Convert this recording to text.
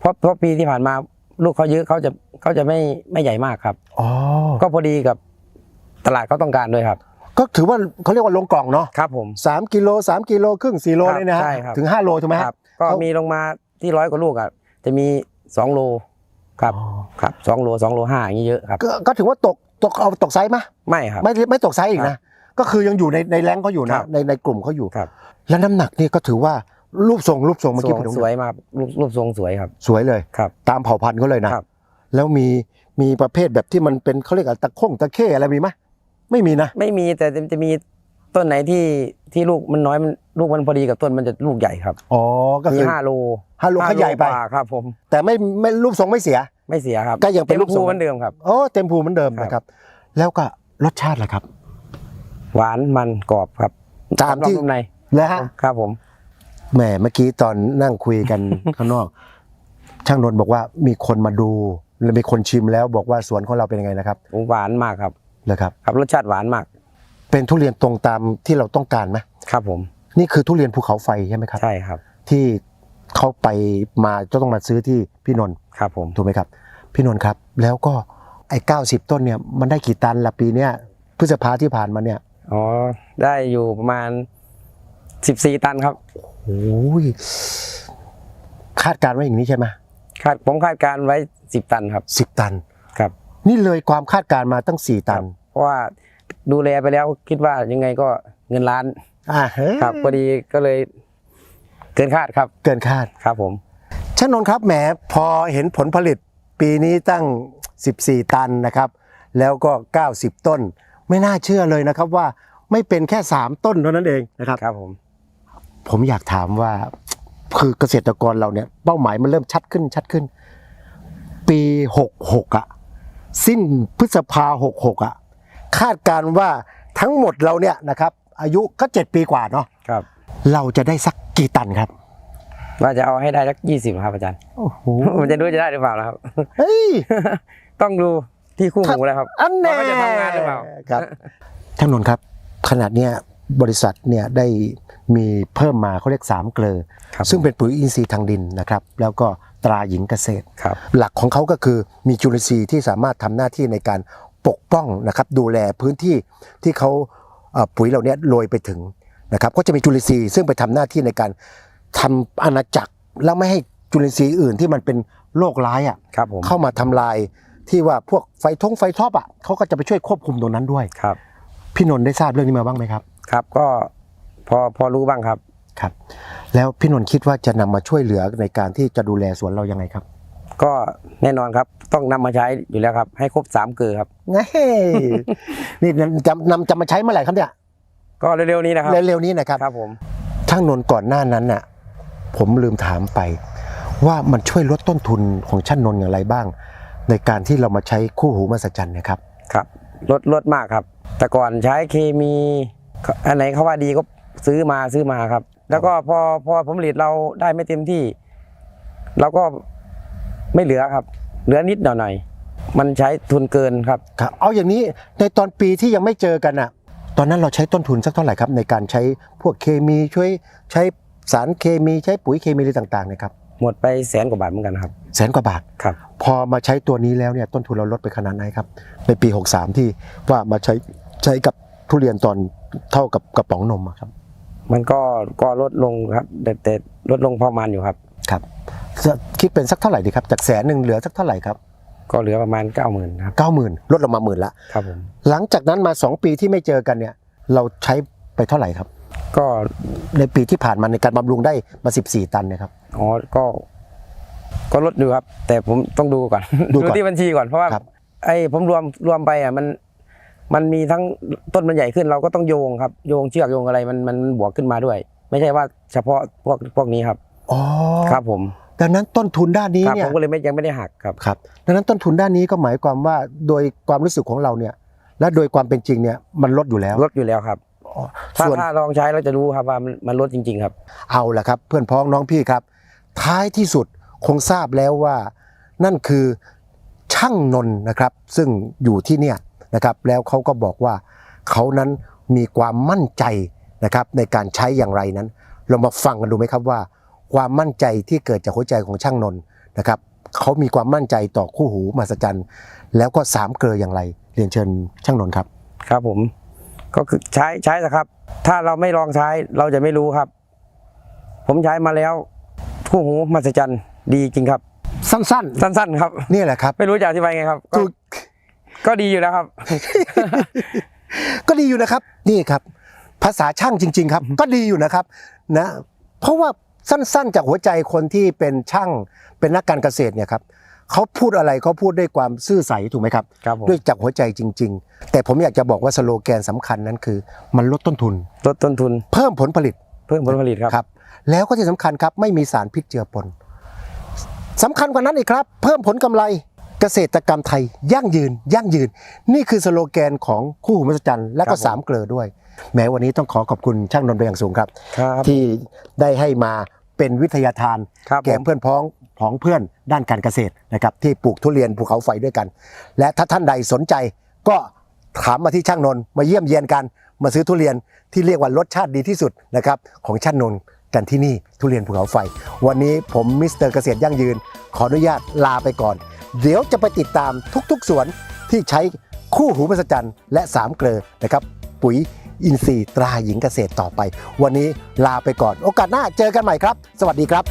เพราะเพราะปีที่ผ่านมาลูกเขาเยอะเขาจะเขาจะไม่ไม่ใหญ่มากครับ อ๋อ ก็พอดีกับตลาดเขาต้องการด้วยครับ ก็ถือว่าเขาเรียกว่าลงกล่องเนาะครับ ผมสามกิโลสามกิโลครึ่งสี่โลครับเลยนะฮะใช่ครับถึงห้าโลถูกไหมคฮะรับ ก็เขามีมีลงมาที่ร้อยกว่าลูกอะจะมีสองโลครับอ๋อครับสองโลสองโลห้าอย่างนี้เยอะครับก็ก็ถือว่าตกตกเอาตกไซส์ไหมไม่ครับไม่ไม่ตกไซส์อีกนะก็คือยังอยู่ในในแรงเขาอยู่คนะรับในในกลุ่มเขาอยู่ครับแล้วน้ำหนักนี่ก็ถือว่า รูปทรงรูปทรงเมื่อสกี้วยผมดูสวยมากรูปรูปทรงสวยครับ สวยเลยครับ ตามเผ่าพันธุ์เขาเลยนะครับ แล้วมีมีประเภทแบบที่มันเป็นเขาเรียกอะไรตะคงตะเข้อะไรมีไหมไม่มีนะ ไม่มีแต่จะจะมีต้นไหนที่ที่ลูกมันน้อยมันลูกมันพอดีกับต้นมันจะลูกใหญ่ครับอ๋อก็มีคือห้าโลห้าโลเขาใหญ่ไปกว่าครับ ผม แต่ไม่ไม่รูปทรงไม่เสีย ไม่เสียครับ ก็ยังเป็นต็มลูกทรงภูเหมือนเดิมครับโอ้เต็มภูมิเหมือนเดิมครับนะครับ แล้วก็รสชาติล่ะครับ หวานมันกรอบครับตามที่กรอบนุ่ในแล้วฮะครับผม แหมเมื่อกี้ตอนนั่งคุยกัน ข้างนอก ช่างนนท์บอกว่ามีคนมาดูและมีคนชิมแล้วบอกว่าสวนของเราเป็นยังไงนะครับหวานมากครับเลยครับครับรสชาติหวานมาก เป็นทุเรียนตรงตามที่เราต้องการไหมครับผม นี่คือทุเรียนภูเขาไฟใช่ไหมครับใช่ครับ ที่เขาไปมาจะต้องมาซื้อที่พี่นนท์ครับผมถูกไหมครับ พี่นนท์ครับ แล้วก็ไอ้เก้าสิบต้นเนี่ยมันได้กี่ตันละปีเนี้ยพฤษภาที่ผ่านมาเนี่ยอ๋อได้อยู่ประมาณสิบสี่ตันครับโอ้ ยคาดการณ์ไว้อย่างนี้ใช่ไหมคาดผมคาดการณ์ไว้สิบตันครับ สิบตัน ครับ นี่เลยความคาดการณ์มาตั้งสี่ตันเพราะว่าดูแลไปแล้วคิดว่ายังไงก็เงินล้านอ่าเฮ้ยครับพอดีก็เลย เกินคาดครับ เกินคาดครับผมช่างนนท์ครับแหมพอเห็นผลผลิตปีนี้ตั้ง 14 ตันนะครับ แล้วก็ 90 ต้น ไม่น่าเชื่อเลยนะครับว่าไม่เป็นแค่ 3 ต้นเท่านั้นเองนะครับ ครับผม ผมอยากถามว่าคือเกษตรกรเราเนี่ยเป้าหมายมันเริ่มชัดขึ้นชัดขึ้น ปี66อะสิ้นพฤษภา66อะคาดการณ์ว่าทั้งหมดเราเนี่ยนะครับ อายุก็7ปีกว่าเนาะครับ เราจะได้สักกี่ตันครับว่าจะเอาให้ได้สักยี่สิบครับอาจารย์โอ้โหผมจะดูจะได้หรือเปล่านะครับเฮ้ยต้องดูที่คู่หูแล้วครับอันแน่ว่าจะทำงานหรือเปล่าครับท่านนนท์ครับ ขนาดเนี้ยบริษัทเนี่ยได้ มีเพิ่มมาเขาเรียกสามเกลอครับซึ่งเป็นปุ๋ยอินทรีย์ทางดินนะครับ แล้วก็ตราหญิงเกษตรครับหลักของเขาก็คือมีจุลินทรีย์ที่สามารถทำหน้าที่ในการปกป้องนะครับดูแลพื้นที่ที่เขาเอ่อปุ๋ยเหล่านี้โรยไปถึงนะครับก็จะมีจุลินทรีย์ซึ่งไปทำหน้าที่ในการทำอาณาจักรแล้วไม่ให้จุลินทรีย์อื่นที่มันเป็นโรคร้ายอะครับผมเข้ามาทำลายที่ว่าพวกไฟทงไฟท็อปอะเขาก็จะไปช่วยควบคุมตรงนั้นด้วยครับพี่นนท์ได้ทราบเรื่องนี้มาบ้างไหมครับ ครับก็ พอพอรู้บ้างครับ ครับ แล้วพี่นนท์คิดว่าจะนำมาช่วยเหลือในการที่จะดูแลสวนเรายังไงครับก็แน่นอนครับต้องนำมาใช้อยู่แล้วครับ ให้ครบสามเกลือครับ เฮ้ย นี่จะนำจะมาใช้เมื่อไหร่ครับเนี่ยก็เร็วๆนี้นะครับเร็วๆนี้นะครับ ครับผม ช่างนนท์ก่อนหน้านั้นน่ะผมลืมถามไป ว่ามันช่วยลดต้นทุนของช่างนนท์อย่างไรบ้าง ในการที่เรามาใช้คู่หูมหัศจรรย์เนะครับ ครับลดลดมากครับ แต่ก่อนใช้เคมีอันไหนเขาว่าดีก็ ซื้อมาซื้อมาครับ แล้วก็พอพอผลผลิตเราได้ไม่เต็มที่ เราก็ไม่เหลือครับ เหลือนิดหน่อยหน่อยมันใช้ทุนเกินครับครับเอาอย่างนี้ในตอนปีที่ยังไม่เจอกันอะ ตอนนั้นเราใช้ต้นทุนสักเท่าไหร่ครับในการใช้พวกเคมีช่วยใช้สารเคมีใช้ปุ๋ยเคมีอะไรต่างๆเนะครับหมดไปแสนกว่าบาทเหมือนกันครับแสนกว่าบาทครับ พอมาใช้ตัวนี้แล้วเนี่ยต้นทุนเราลดไปขนาดไหนครับ ในปี 63 ที่ว่ามาใช้ใช้กับทุเรียนตอนเท่ากับกระป๋องนมอะครับ มันก็ก็ลดลงครับแต่แต่ลดลงพอประมาณอยู่ครับ ครับจะคิดเป็นสักเท่าไหร่ดีครับ จากแสนหนึ่งเหลือสักเท่าไหร่ครับก็เหลือประมาณเก้าหมื่นครับเก้าหมื่นลดลงมาหมื่นละครับผมหลังจากนั้นมา 2 ปีที่ไม่เจอกันเนี่ย เราใช้ไปเท่าไหร่ครับ ก็ในปีที่ผ่านมาในการบำรุงได้มา 14 ตันเนะครับ อ๋อก็ก็ลดอยู่ครับ แต่ผมต้องดูก่อน ดูก่อน ที่บัญชีก่อนเพราะว่าครับ ไอ้ผมรวมรวมไปอะมัน มันมีทั้งต้นมันใหญ่ขึ้นเราก็ต้องโยงครับโยงเชือกโยงอะไรมันมันบวกขึ้นมาด้วย ไม่ใช่ว่าเฉพาะพวกพวกนี้ครับอ๋อครับผมดังนั้นต้นทุนด้านนี้ครับเนี่ผยมก็เลยไม่ยังไม่ได้หักครับครับดังนั้นต้นทุนด้านนี้ก็หมายความว่าโดยความรู้สึกของเราเนี่ย และโดยความเป็นจริงเนี่ยมันลดอยู่แล้วลดอยู่แล้วครับอ๋อถ้าส่วนถ้าลองใช้เราจะรู้ครับว่ามันมันลดจริง ๆ ครับ เอาละครับ เพื่อนพ้องน้องพี่ครับ ท้ายที่สุดคงทราบแล้วว่า นั่นคือช่างนนท์นะครับ ซึ่งอยู่ที่เนี่ย นะครับ แล้วเขาก็บอกว่าเขานั้นมีความมั่นใจนะครับในการใช้อย่างไรนั้น เรามาฟังกันดูไหมครับว่า ความมั่นใจที่เกิดจากหัวใจของช่างนนท์นะครับเขามีความมั่นใจต่อคู่หูมหัศจรรย์แล้วก็สามเกลืออย่างไรเรียนเชิญช่างนนท์ครับ ครับผมก็คือใช้ใช้นะครับ ถ้าเราไม่ลองใช้เราจะไม่รู้ครับ ผมใช้มาแล้ว คู่หูมหัศจรรย์ดีจริงครับ สั้นสั้นๆครับๆนี่แหละครับ ไม่รู้จะอธิบายไงครับก็ถูก ก็ดีอยู่แล้วครับ ก็ดีอยู่นะครับ นี่ครับ ภาษาช่างจริง ๆ ครับ ก็ดีอยู่นะครับ นะ เพราะว่าสั้นๆ จากหัวใจคนที่เป็นช่างเป็นนักการเกษตรเนี่ยครับเขาพูดอะไรเขาพูดด้วยความซื่อใสถูกไหมครับครับผม ด้วยจากหัวใจจริง ๆ แต่ผมอยากจะบอกว่าสโลแกนสำคัญนั้นคือ มันลดต้นทุน ลดต้นทุนเพิ่มผลผลิต เพิ่มผลผลิตครับ ครับแล้วก็ที่สำคัญครับไม่มีสารพิษเจือปนสำคัญกว่านั้นอีกครับ เพิ่มผลกำไร เกษตรกรรมไทยยั่งยืน ยั่งยืน นี่คือสโลแกนของคู่หูมหัศจรรย์และครัก็บผมสามเกลือด้วย แม้วันนี้ต้องขอขอบคุณช่างนนท์เป็นอย่างสูงครับ ครับที่ได้ให้มาเป็นวิทยาทาน ครับแก่ผมเพื่อนพ้องผองเพื่อนด้านการเกษตรนะครับที่ปลูกทุเรียนภูเขาไฟด้วยกัน และถ้าท่านใดสนใจก็ถามมาที่ช่างนนท์มาเยี่ยมเยียนกัน มาซื้อทุเรียนที่เรียกว่ารสชาติดีที่สุดนะครับของช่างนนท์กันที่นี่ทุเรียนภูเขาไฟ วันนี้ผมมิสเตอร์เกษตรยั่งยืน ขออนุญาตลาไปก่อน เดี๋ยวจะไปติดตามทุกๆสวนที่ใช้คู่หูมหัศจรรย์และสามเกลอนะครับ ปุ๋ยอินทรีย์ตราหญิงเกษตรต่อไป วันนี้ลาไปก่อน โอกาสหน้าเจอกันใหม่ครับ สวัสดีครับ